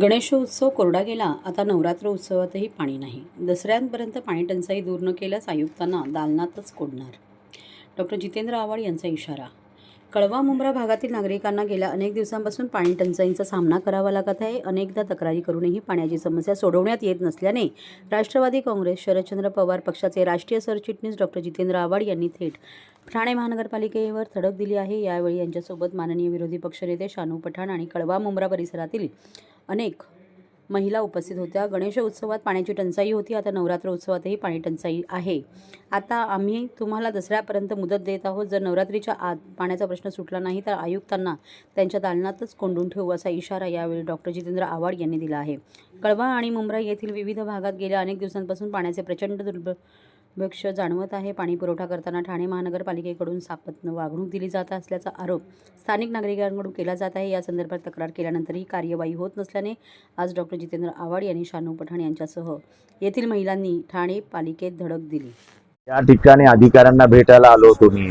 गणेशोत्सव कोरडा गेला आता नवरात्र उत्सवातही पाणी नाही. दसऱ्यांपर्यंत पाणी टंचाई दूर न केल्यास आयुक्तांना दालनातच कोडणार. डॉक्टर जितेंद्र आव्हाड यांचा इशारा. कळवा मुंब्रा भागातील नागरिकांना गेल्या अनेक दिवसांपासून पाणी टंचाईचा सामना करावा लागत आहे. अनेकदा तक्रारी करूनही पाण्याची समस्या सोडवण्यात येत नसल्याने राष्ट्रवादी काँग्रेस शरदचंद्र पवार पक्षाचे राष्ट्रीय सरचिटणीस डॉक्टर जितेंद्र आव्हाड यांनी थेट ठाणे महानगरपालिकेवर धडक दिली आहे. यावेळी यांच्यासोबत माननीय विरोधी पक्षनेते शानू पठाण आणि कळवा मुंब्रा परिसरातील अनेक महिला उपस्थित होत्या. गणेश उत्सवात पाण्याची टंचाई होती. आता नवरात्र उत्सवातही पाणी टंचाई आहे. आता आम्ही तुम्हाला दसऱ्यापर्यंत मुदत देत आहोत. जर नवरात्रीच्या आत पाण्याचा प्रश्न सुटला नाही तर आयुक्तांना त्यांच्या दालनातच कोंडून ठेवू असा इशारा यावेळी डॉक्टर जितेंद्र आव्हाड यांनी दिला आहे. कळवा आणि मुंब्रा येथील विविध भागात गेल्या अनेक दिवसांपासून पाण्याचे प्रचंड दुर्भिक्ष जाणवत आहे. पाणी पुरवठा करताना ठाणे महानगरपालिकेकडून सापत्न वागणूक दिली जात असल्याचा आरोप स्थानिक नागरिकांकडून केला जात आहे. या संदर्भात तक्रार केल्यानंतरही कार्यवाही होत नसल्याने आज डॉक्टर जितेंद्र आव्हाड यांनी शानू पठाण यांच्यासह येथील महिलांनी ठाणे पालिकेत धडक दिली. या ठिकाणी अधिकाऱ्यांना भेटायला आलो होतो मी.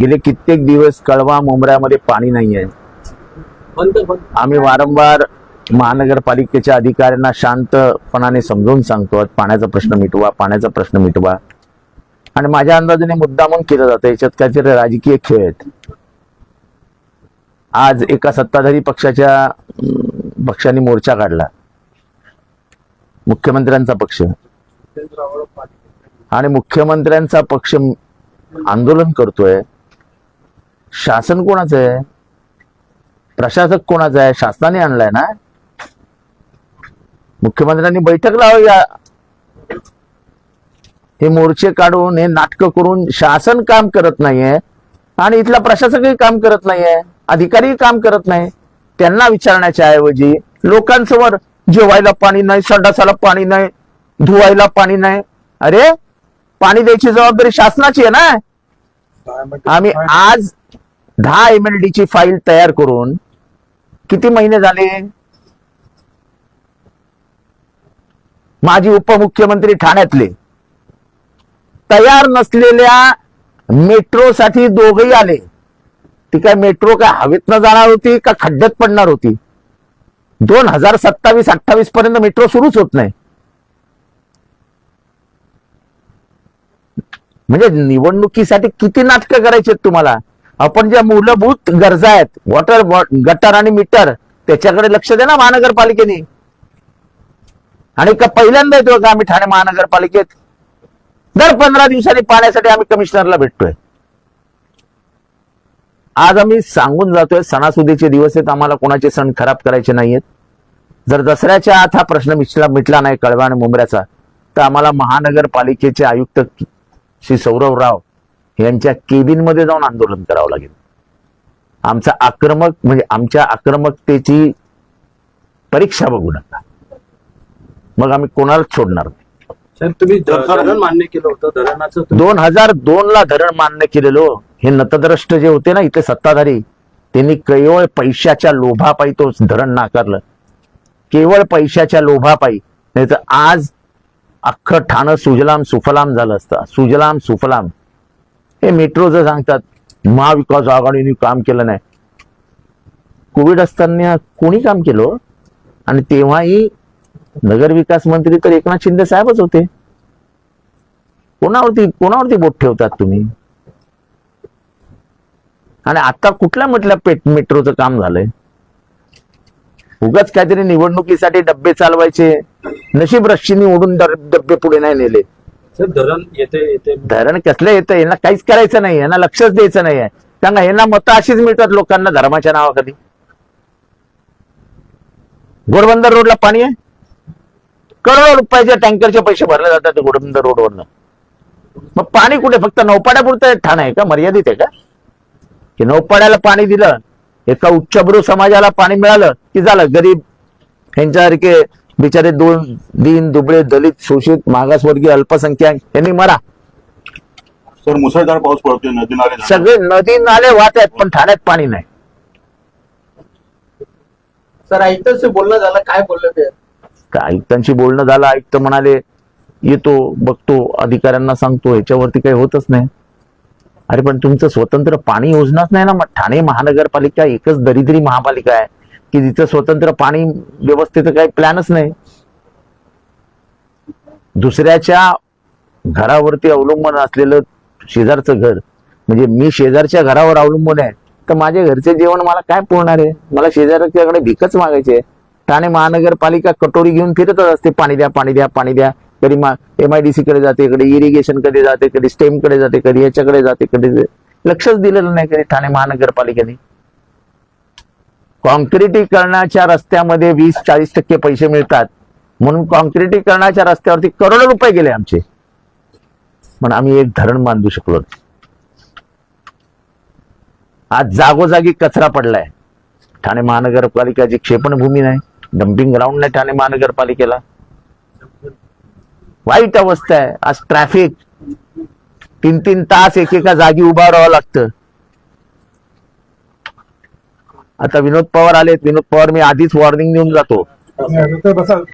गेले कित्येक दिवस कळवा मुंबऱ्यामध्ये पाणी नाही आहे आम्ही वारंवार महानगरपालिकेच्या अधिकाऱ्यांना शांतपणाने समजून सांगतो. पाण्याचा प्रश्न मिटवा पाण्याचा प्रश्न मिटवा. आणि माझ्या अंदाजाने मुद्दामून केलं जातं. याच्यात काहीतरी राजकीय खेळ आहेत. आज एका सत्ताधारी पक्षाच्या पक्षाने मोर्चा काढला. मुख्यमंत्र्यांचा पक्ष. आणि मुख्यमंत्र्यांचा पक्ष आंदोलन करतोय. शासन कोणाचं आहे? प्रशासक कोणाचा आहे? शासनाने आणलाय ना? मुख्यमंत्र्यांनी बैठक लावूया. हे मोर्चे काढून हे नाटक करून शासन काम करत नाहीये आणि इथला प्रशासकही काम करत नाहीये अधिकारीही काम करत नाही. त्यांना विचारण्याच्या ऐवजी लोकांसमोर जेवायला पाणी नाही संडासाला पाणी नाही धुवायला पाणी नाही. अरे पाणी द्यायची जबाबदारी शासनाची आहे ना? आम्ही आज दहा एम एल डी ची फाईल तयार करून किती महिने झाले? माजी उपमुख्यमंत्री ठाण्यातले. तयार नसलेल्या मेट्रोसाठी दोघही आले. ती काय मेट्रो काय हवेतनं जाणार होती का खड्ड्यात पडणार होती? दोन हजार सत्तावीस अठ्ठावीस पर्यंत मेट्रो सुरूच होत नाही. म्हणजे निवडणुकीसाठी किती नाटकं करायची आहेत तुम्हाला? आपण ज्या मूलभूत गरजा आहेत वॉटर गटर आणि मीटर त्याच्याकडे लक्ष दे ना महानगरपालिकेने. आणि का पहिल्यांदा येतो का आम्ही ठाणे महानगरपालिकेत? दर पंधरा दिवसांनी पाण्यासाठी आम्ही कमिशनरला भेटतोय. आज आम्ही सांगून जातोय सणासुदीचे दिवस आहेत आम्हाला कोणाचे सण खराब करायचे नाहीयेत. जर दसऱ्याच्या आत हा प्रश्न मिटला मिटला नाही कळवा आणि मुंबऱ्याचा तर आम्हाला महानगरपालिकेचे आयुक्त श्री सौरव राव यांच्या केबिनमध्ये जाऊन आंदोलन करावं लागेल. आमचा आक्रमक म्हणजे आमच्या आक्रमकतेची परीक्षा बघू नका. मग आम्ही कोणालाच सोडणार नाही. साहेब तुम्ही धरण मान्य केलं होतं धरणाचं दोन हजार दोन ला धरण मान्य केलेलो. हे नतद्रष्ट जे होते ना इथे सत्ताधारी त्यांनी केवळ पैशाच्या लोभापायी तो धरण नाकारलं. केवळ पैशाच्या लोभापायी. नाही तर आज अख्खं ठाणं सुजलाम सुफलाम झालं असतं. सुजलाम सुफलाम. हे मेट्रोचं सांगतात महाविकास आघाडीने काम केलं नाही. कोविड असताना कोणी काम केलं? आणि तेव्हाही नगरविकास मंत्री तर एकनाथ शिंदे साहेबच होते. कोणावरती कोणावरती बोट ठेवतात तुम्ही? आणि आता कुठल्या म्हटल्या पेट मेट्रोचं काम झालंय? उगाच काहीतरी निवडणुकीसाठी डब्बे चालवायचे. नशीब रश्मीनी ओढून डब्बे पुढे नाही नेले. धरण येते येते धरण कसलं येतं यांना काहीच करायचं नाही यांना लक्षच द्यायचं नाही आहे. सांगा यांना मतं अशीच मिळतात लोकांना धर्माच्या नावाखाली. घोडबंदर रोडला पाणी आहे? करोडो रुपयाच्या टँकरचे पैसे भरले जातात घोडबंदर रोडवरनं. मग पाणी कुठे? फक्त नौपाड्यापुरतं ठाण आहे का? मर्यादित आहे का? की नौपाड्याला पाणी दिलं एका उच्चभ्रू समाजाला पाणी मिळालं की झालं? गरीब ह्यांच्यासारखे बिचारे दोन दीन दुबळे दलित शोषित मागासवर्गीय अल्पसंख्याक यांनी मरा. सर मुसळधार पाऊस पडतोय नदी नाले. सगळे नदी नाले वाहत आहेत पण ठाण्यात पाणी नाही. सर आयुक्तांशी बोलणं झालं काय बोललं ते? का आयुक्तांशी बोलणं झालं आयुक्त म्हणाले येतो बघतो अधिकाऱ्यांना सांगतो याच्यावरती काही होतच नाही. अरे पण तुमचं स्वतंत्र पाणी योजनाच नाही ना मग? ठाणे महानगरपालिका एकच दरिद्री महापालिका आहे की तिचं स्वतंत्र पाणी व्यवस्थेचं काही प्लॅनच नाही. दुसऱ्याच्या घरावरती अवलंबून असलेलं शेजारचं घर म्हणजे मी शेजारच्या घरावर अवलंबून आहे तर माझ्या घरचे जेवण मला काय पुरणार आहे? मला शेजारच्याकडे भिकच मागायची आहे. ठाणे महानगरपालिका कटोरी घेऊन फिरतच असते. पाणी द्या पाणी द्या पाणी द्या. कधी एम आय डी सी कडे जाते कधी इरिगेशनकडे जाते कधी स्टेमकडे जाते कधी याच्याकडे जाते कधी लक्षच दिलेलं नाही कधी ठाणे महानगरपालिकेने. कॉन्क्रिटीकरणाच्या रस्त्यामध्ये वीस चाळीस टक्के पैसे मिळतात. म्हणून कॉन्क्रिटीकरणाच्या रस्त्यावरती करोडो रुपये गेले आमचे. पण आम्ही एक धरण बांधू शकलो नाही. आज जागोजागी कचरा पडलाय. ठाणे महानगरपालिकाची क्षेपणभूमी नाही डम्पिंग ग्राउंड नाही ठाणे महानगरपालिकेला. वाईट अवस्था आहे. आज ट्रॅफिक तीन तीन तास एकेका जागी उभा राहावं लागतं. आता विनोद पवार आलेत. विनोद पवार मी आधीच वॉर्निंग देऊन जातो.